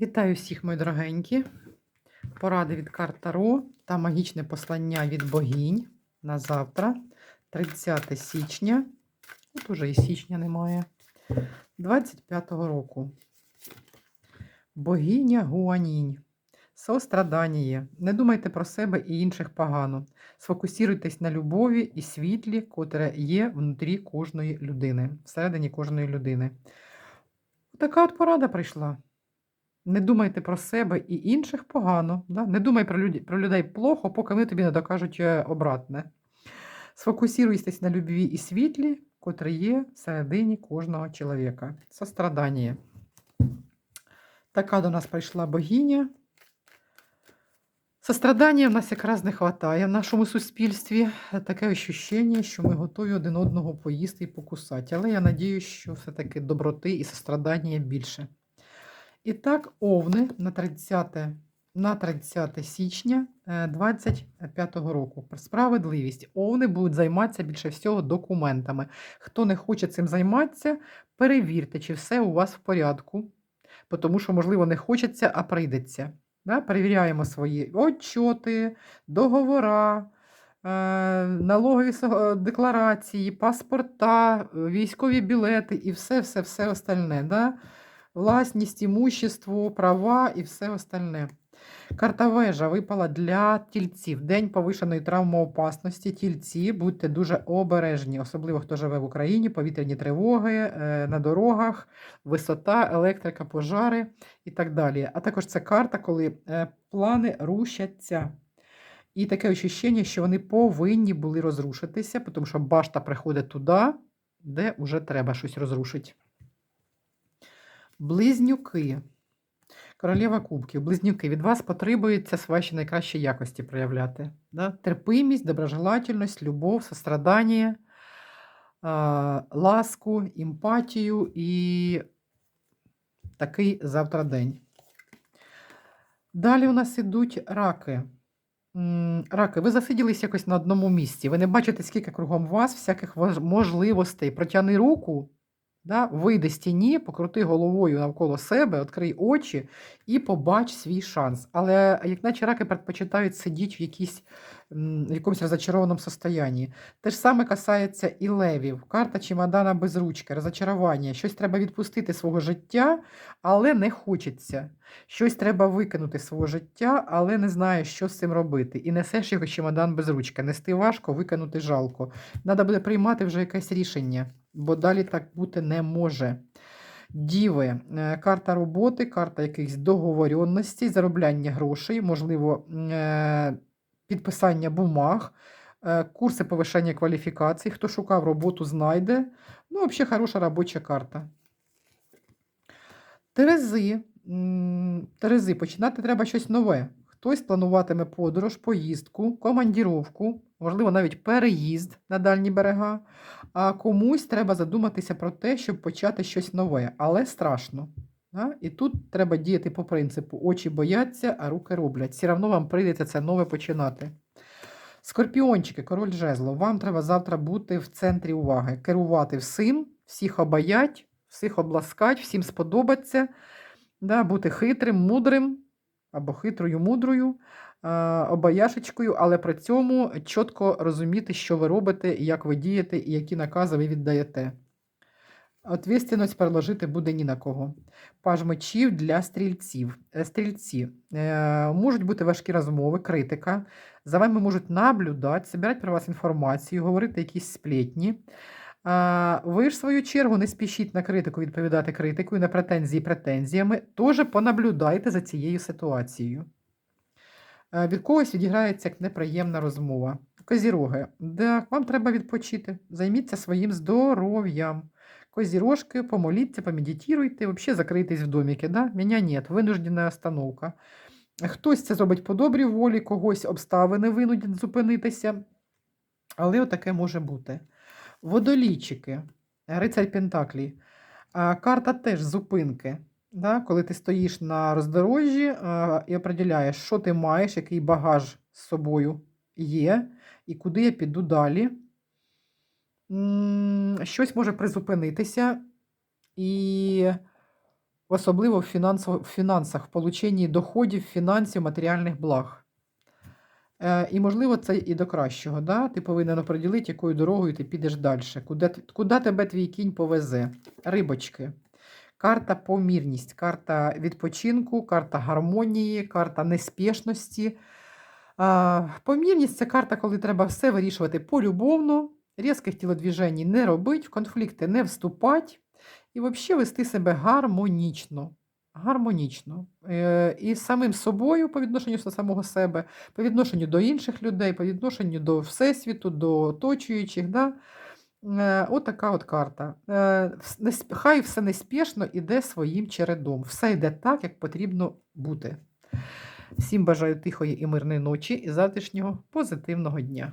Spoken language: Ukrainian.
Вітаю всіх, мої дорогенькі. Поради від карт Таро та магічне послання від богінь на завтра, 30 січня. Тут уже і січня немає. 25-го року. Богиня Гуанінь. Сострадання. Не думайте про себе і інших погано. Сфокусуйтесь на любові і світлі, котре є внутрі кожної людини, всередині кожної людини. Така от порада прийшла. Не думайте про себе і інших погано. Да? Не думай про, люд... про людей плохо, поки вони тобі не докажуть е, обратне. Сфокусуйтесь на любві і світлі, котре є всередині кожного чоловіка. Сострадання. Така до нас прийшла богиня. Сострадання в нас якраз не вистачає в нашому суспільстві. Таке ощущення, що ми готові один одного поїсти і покусати. Але я надіюсь, що все-таки доброти і сострадання більше. І так, овни на 30, на 30 січня 2025 року. Справедливість. Овни будуть займатися більше всього документами. Хто не хоче цим займатися, перевірте, чи все у вас в порядку. Тому що, можливо, не хочеться, а прийдеться. Да? Перевіряємо свої отчоти, договора, е, налогові декларації, паспорта, військові білети і все-все-все остальне. Да? Власність, імущество, права і все остальне. Карта вежа випала для тільців. День повишеної травмоопасності. Тільці, будьте дуже обережні, особливо хто живе в Україні, повітряні тривоги е, на дорогах, висота, електрика, пожари і так далі. А також це карта, коли е, плани рушаться. І таке ощущення, що вони повинні були розрушитися, тому що башта приходить туди, де вже треба щось розрушити. Близнюки. Королева кубків, близнюки, від вас потребується ваші найкращі якості проявляти. Да? Терпимість, доброжелательність, любов, сострадання, ласку, емпатію і такий завтра день. Далі у нас ідуть раки. Раки, ви засиділись якось на одному місці. Ви не бачите, скільки кругом вас всяких можливостей. Протягни руку, да, вийди з тіні, покрути головою навколо себе, відкрий очі і побач свій шанс. Але як наче раки предпочитають сидіти в, якійсь, в якомусь розочарованому состоянні. Те ж саме касається і левів. Карта чемодана без ручки, розочарування. Щось треба відпустити свого життя, але не хочеться. Щось треба викинути свого життя, але не знаєш, що з цим робити. І несеш його чемодан без ручки. Нести важко, викинути жалко. Треба буде приймати вже якесь рішення, бо далі так бути не може. Діви, е, карта роботи, карта якихось договоренностей, заробляння грошей, можливо, е, підписання бумаг, е, курси повишення кваліфікацій. Хто шукав роботу, знайде. Ну, взагалі, хороша робоча карта. Терези. Терези, починати треба щось нове. Хтось плануватиме подорож, поїздку, командіровку, можливо, навіть переїзд на дальні берега. А комусь треба задуматися про те, щоб почати щось нове, але страшно. Да? І тут треба діяти по принципу: очі бояться, а руки роблять. Все одно вам прийдеться це нове починати. Скорпіончики, король жезло, вам треба завтра бути в центрі уваги, керувати всім, всіх обаять, всіх обласкать, всім сподобаться, да, бути хитрим, мудрим або хитрою, мудрою, е, обаяшечкою, але при цьому чітко розуміти, що ви робите, як ви дієте і які накази ви віддаєте. Ответственность переложити буде ні на кого. Паж мечів для стрільців. Е, Стрільці. Е, можуть бути важкі розмови, критика. За вами можуть наблюдати, збирати про вас інформацію, говорити якісь сплетні. Ви ж, в свою чергу, не спішіть на критику відповідати критикою, на претензії претензіями. Теж понаблюдайте за цією ситуацією. Від когось відіграється як неприємна розмова. Козіроги, да, вам треба відпочити. Займіться своїм здоров'ям. Козірожки, помоліться, помедитуйте, взагалі закрийтесь в доміки. Да? Мене нет, винуждена остановка. Хтось це зробить по добрій волі, когось обставини винудять зупинитися. Але отаке може бути. Водолійчики, рицарь Пентаклі. Карта теж зупинки. Да? Коли ти стоїш на роздорожжі і определяєш, що ти маєш, який багаж з собою є, і куди я піду далі. Щось може призупинитися, і особливо в фінансах, в полученні доходів, фінансів, матеріальних благ. Е, і, можливо, це і до кращого. Да? Ти повинен оприділити, якою дорогою ти підеш далі, куди, куди тебе твій кінь повезе. Рибочки. Карта помірність, карта відпочинку, карта гармонії, карта неспішності. Помірність це карта, коли треба все вирішувати полюбовно, різких тілодвіжень не робити, в конфлікти не вступати і взагалі вести себе гармонічно. Гармонічно. Е, і з самим собою по відношенню до самого себе, по відношенню до інших людей, по відношенню до Всесвіту, до оточуючих. Да? Е, от от карта. Е, Хай все неспішно іде своїм чередом. Все йде так, як потрібно бути. Всім бажаю тихої і мирної ночі і завтрашнього позитивного дня.